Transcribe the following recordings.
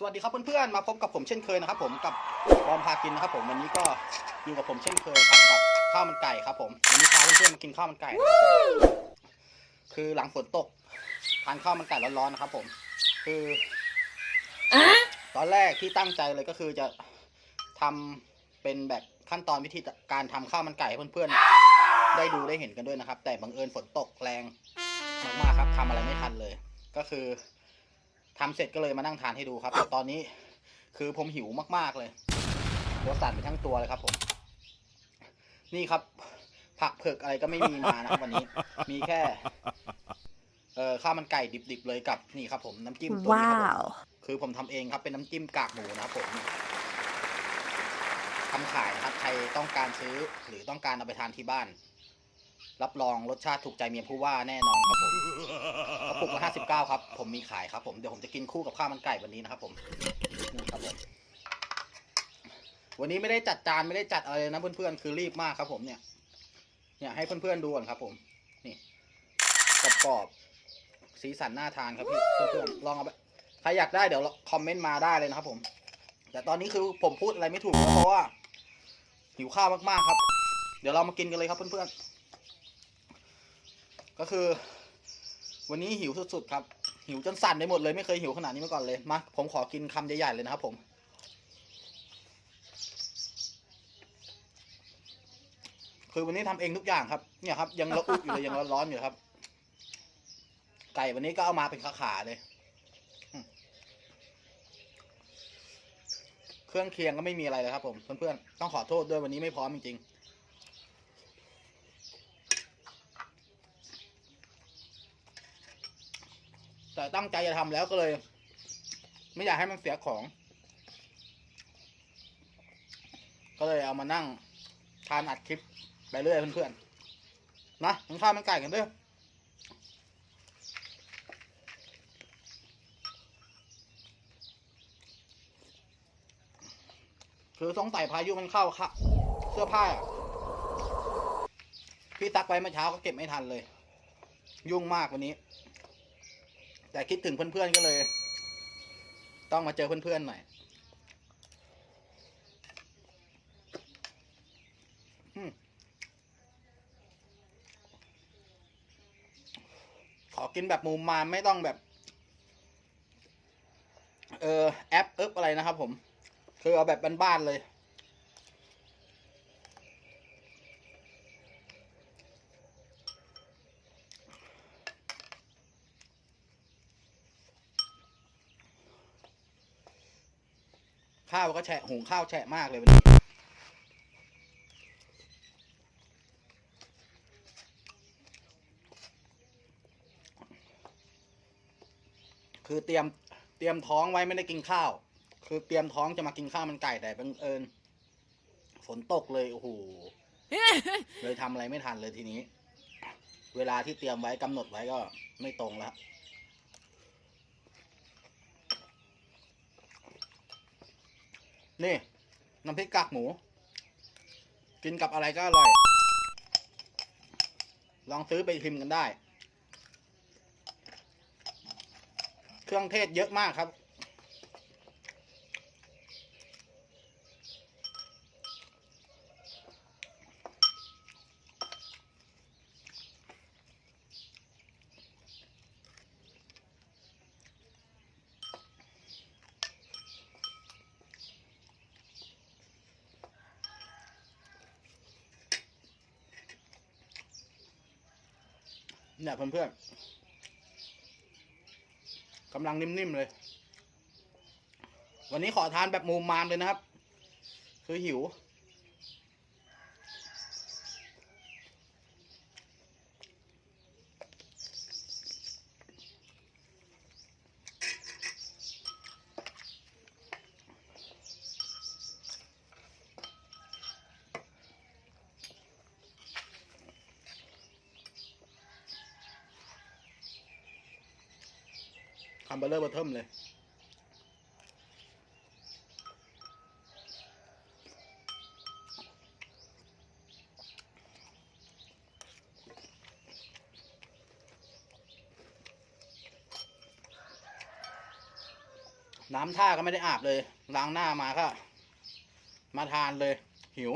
สวัสดีครับเพื่อนๆ มาพบกับผมเช่นเคยนะครับผมกับบอมพากินนะครับผมวันนี้ก็อยู่กับผมเช่นเคยครับกับข้าวมันไก่ครับผมวันนี้พาเพื่อนๆมากินข้าวมันไก่นะครับผมคือหลังฝนตกทานข้าวมันไก่ร้อนๆนะครับผม คือตอนแรกที่ตั้งใจเลยก็คือจะทำเป็นแบบขั้นตอนวิธีการทำข้าวมันไก่ให้เพื่อนๆ ได้ดูได้เห็นกันด้วยนะครับ แต่บังเอิญฝนตกแรงมากๆครับทำอะไรไม่ทันเลย ก็คือ ทำเสร็จก็เลยมานั่งทานให้ดูครับแต่ตอนนี้คือผมหิวมากๆเลยตัวสั่นไปทั้งตัวเลยครับผม นี่ครับ ผักเผือกอะไรก็ไม่มีมานะครับวันนี้ มีแค่เอ่อข้าวมันไก่ดิบๆเลยกับนี่ครับผมน้ำจิ้มตัวนี้ครับผม Wow. คือผมทำเองครับเป็นน้ำจิ้มกากหมูนะครับผมทำขายนะครับใครต้องการซื้อหรือต้องการเอาไปทานที่บ้าน รับรองรสชาติถูกใจเมียผู้ว่าแน่นอนครับผมกระปุกละห้าสิบเก้าครับ ผมมีขายครับผม เดี๋ยวผมจะกินคู่กับข้าวมันไก่วันนี้นะครับผมนี่ครับผมวันนี้ไม่ได้จัดจานไม่ได้จัดอะไรเลยนะเพื่อนๆคือรีบมากครับผมเนี่ย เนี่ยให้เพื่อนๆดูก่อนครับผม นี่กรอบๆสีสันน่าทานครับพี่เพื่อนๆลองเอาไปใครอยากได้เดี๋ยวคอมเมนต์มาได้เลยนะครับผม แต่ตอนนี้คือผมพูดอะไรไม่ถูกแล้วเพราะว่าหิวข้าวมากๆครับ เดี๋ยวเรามากินกันเลยครับเพื่อนๆ ก็คือ วันนี้หิวสุดๆครับ หิวจนสั่นไปหมดเลยไม่เคยหิวขนาดนี้มาก่อนเลยมาผมขอกินคำใหญ่ๆเลยนะครับผมคือวันนี้ทำเองทุกอย่างครับ เนี่ยครับ ยังระอุอยู่เลยยังร้อนๆอยู่ครับ ไก่วันนี้ก็เอามาเป็นขาๆเลย เครื่องเคียงก็ไม่มีอะไรเลยครับผมเพื่อนๆต้องขอโทษด้วยวันนี้ไม่พร้อมจริงๆ แต่ตั้งใจจะทำแล้วก็เลย ไม่อยากให้มันเสียของ ก็เลยเอามานั่งทานอัดคลิปไปเรื่อยเพื่อนๆนะกินข้าวมันไก่กันเด้อคือสงสัยพายุมันเข้าค่ะเสื้อผ้า พี่ตักไปเมื่อเช้าก็เก็บไม่ทันเลย ยุ่งมากวันนี้ แต่คิดถึงเพื่อนๆก็เลย ต้องมาเจอเพื่อนๆหน่อยอขอกินแบบมุมมามไม่ต้องแบบ เออแอปเอิบอะไรนะครับผม คือเอาแบบบ้านๆเลย ข้าวก็แฉะหุงข้าวแฉะมากเลยวันนี้คือเตรียมเตรียมท้องไว้ไม่ได้กินข้าว คือเตรียมท้องจะมากินข้าวมันไก่แต่บังเอิญฝนตกเลยโอ้โหเลยทำอะไรไม่ทันเลยทีนี้ เวลาที่เตรียมไว้กำหนดไว้ก็ไม่ตรงแล้ว นี่น้ำพริกกากหมู กินกับอะไรก็อร่อย ลองซื้อไปชิมกันได้ เครื่องเทศเยอะมากครับ เนี่ยเพื่อนๆกำลังนิ่มๆเลย วันนี้ขอทานแบบมูมามเลยนะครับ คือหิว คำเบลเลอร์เบอร์เทิมเลย น้ำท่าก็ไม่ได้อาบเลย ล้างหน้ามาก็ มาทานเลย หิว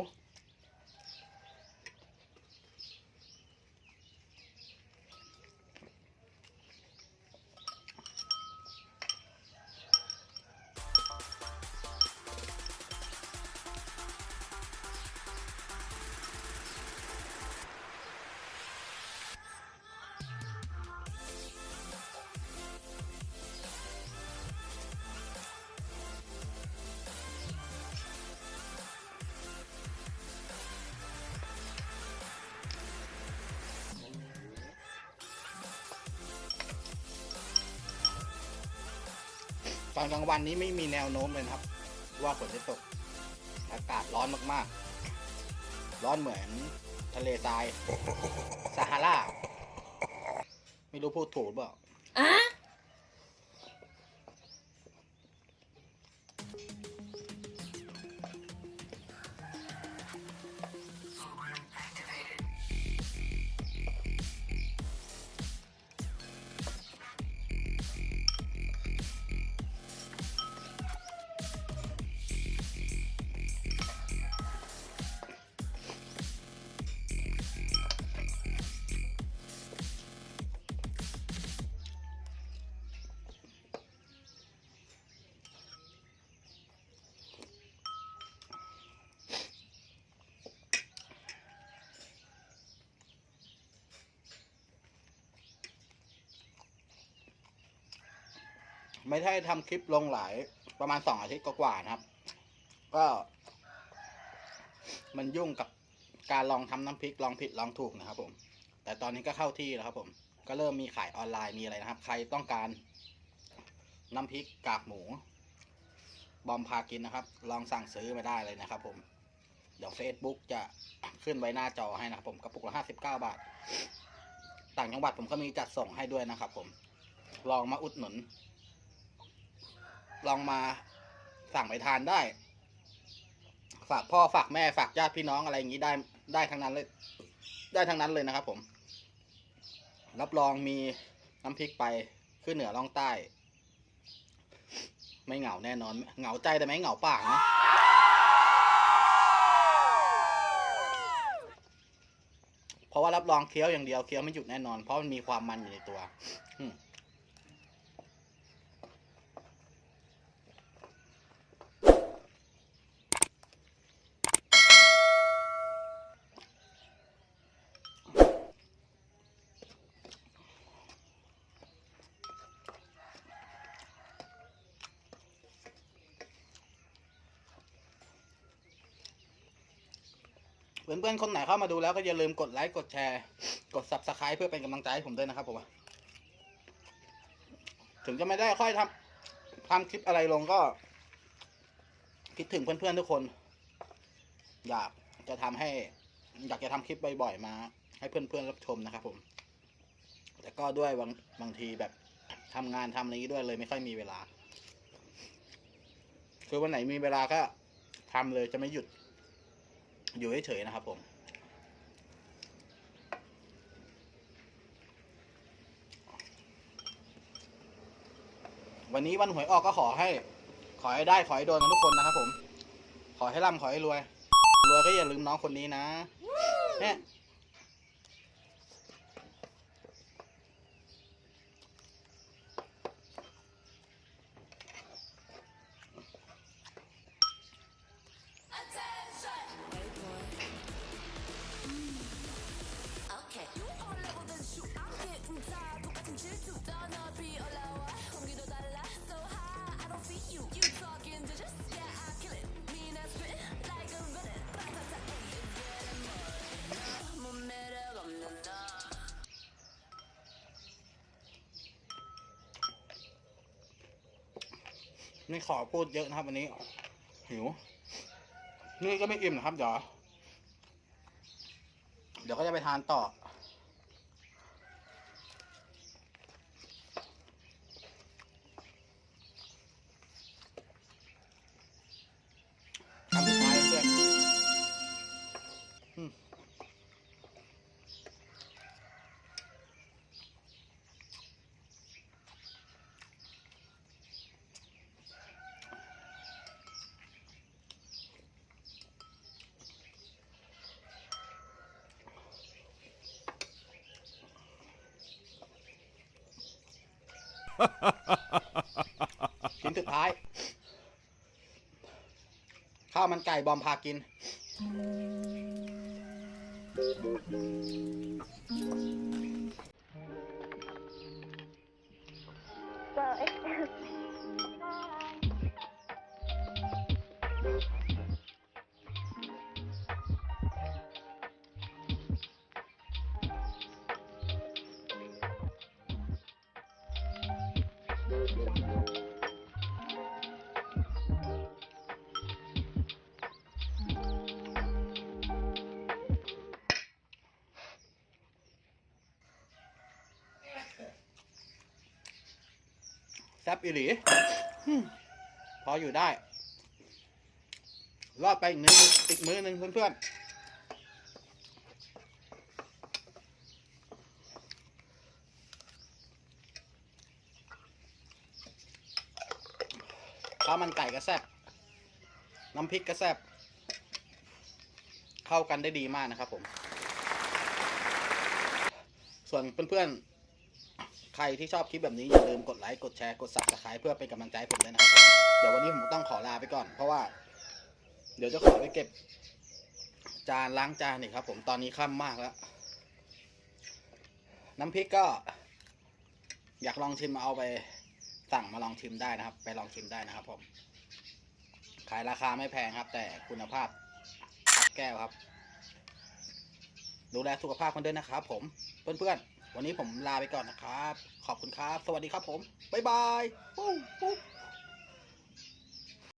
ตอนกลางวันนี้ไม่มีแนวโน้มเลยครับว่าฝนจะตก อากาศร้อนมากๆ ร้อนเหมือนทะเลทรายซาฮาราไม่รู้พูดถูกหรือเปล่า ไม่ได้ทำคลิปลงหลายประมาณสองอาทิตย์กว่าๆนะครับ ก็ มันยุ่งกับการลองทำน้ำพริกลองผิดลองถูกนะครับ ผม แต่ตอนนี้ก็เข้าที่แล้วครับ ผม ก็เริ่มมีขายออนไลน์มีอะไรนะครับ ใครต้องการ น้ำพริกกากหมู บอมพากินนะครับ ลองสั่งซื้อมาได้เลยนะครับ ผมเดี๋ยว Facebook จะขึ้นไว้หน้าจอให้นะครับผมกระปุกละห้าสิบเก้าบาท ต่างจังหวัดผมก็มีจัดส่งให้ด้วยนะครับ ผม ลองมาอุดหนุน ลองมาสั่งไปทานได้ ฝากพ่อฝากแม่ฝากญาติพี่น้องอะไรอย่างนี้ได้ได้ทั้งนั้นเลย ได้ทั้งนั้นเลยนะครับ ผม รับรองมีน้ำพริกไปขึ้นเหนือล่องใต้ ไม่เหงาแน่นอน เหงาใจแต่ไม่เหงาปากนะเพราะว่ารับรองเคี้ยวอย่างเดียวเคี้ยวไม่หยุดแน่นอน เพราะมันมีความมันอยู่ในตัว เพื่อนๆคนไหนเข้ามาดูแล้วก็อย่าลืมกดไลค์กดแชร์ กด subscribe เพื่อเป็นกำลังใจให้ผมด้วยนะครับผมถึงจะไม่ได้ค่อยทำทำคลิปอะไรลงก็ คิดถึงเพื่อนๆทุกคน อยากจะทำให้ อยากจะทำคลิปบ่อยๆมา ให้เพื่อนๆรับชมนะครับ ผม แต่ก็ด้วยบางบางทีแบบทำงานทำอะไรนี้ด้วยเลยไม่ค่อยมีเวลา คือวันไหนมีเวลาก็ทำเลยจะไม่หยุด อยู่เฉยๆนะครับผมวันนี้วันหวยออกก็ขอให้ ขอให้ได้ขอให้โดนกันทุกคนนะครับผม ขอให้ร่ำขอให้รวย รวยก็อย่าลืมน้องคนนี้นะเนี่ย ไม่ขอพูดเยอะนะครับวันนี้ หิว นี่ก็ไม่อิ่มนะครับเดี๋ยวเดี๋ยวก็จะไปทานต่อ ชิ้นสุดท้าย ข้าวมันไก่บอมพากิน แซบอีหลีพออยู่ได้ รอดไปอีกมื้อนึงอีกมือหนึ่งเพื่อนๆาวมันไก่ก็แซบน้ำพริกก็แซบเข้ากันได้ดีมากนะครับผม ส่วนเพื่อนๆ ใครที่ชอบคลิปแบบนี้อย่าลืมกดไลค์กดแชร์กด subscribe เพื่อเป็นกำลังใจให้ผมด้วยนะครับเดี๋ยววันนี้ผมต้องขอลาไปก่อน เพราะว่า เดี๋ยวจะขอไปเก็บ จานล้างจานอีกครับ ผมตอนนี้ค่ำมากแล้ว น้ำพริกก็ อยากลองชิมเอาไป สั่งมาลองชิมได้นะครับ ไปลองชิมได้นะครับผม ขายราคาไม่แพงครับ แต่คุณภาพครับแก้วครับ ดูแลสุขภาพคนด้วยนะครับผม เพื่อนๆ วันนี้ผมลาไปก่อนนะครับ ขอบคุณครับ สวัสดีครับผม บ๊ายบายปุ๊บ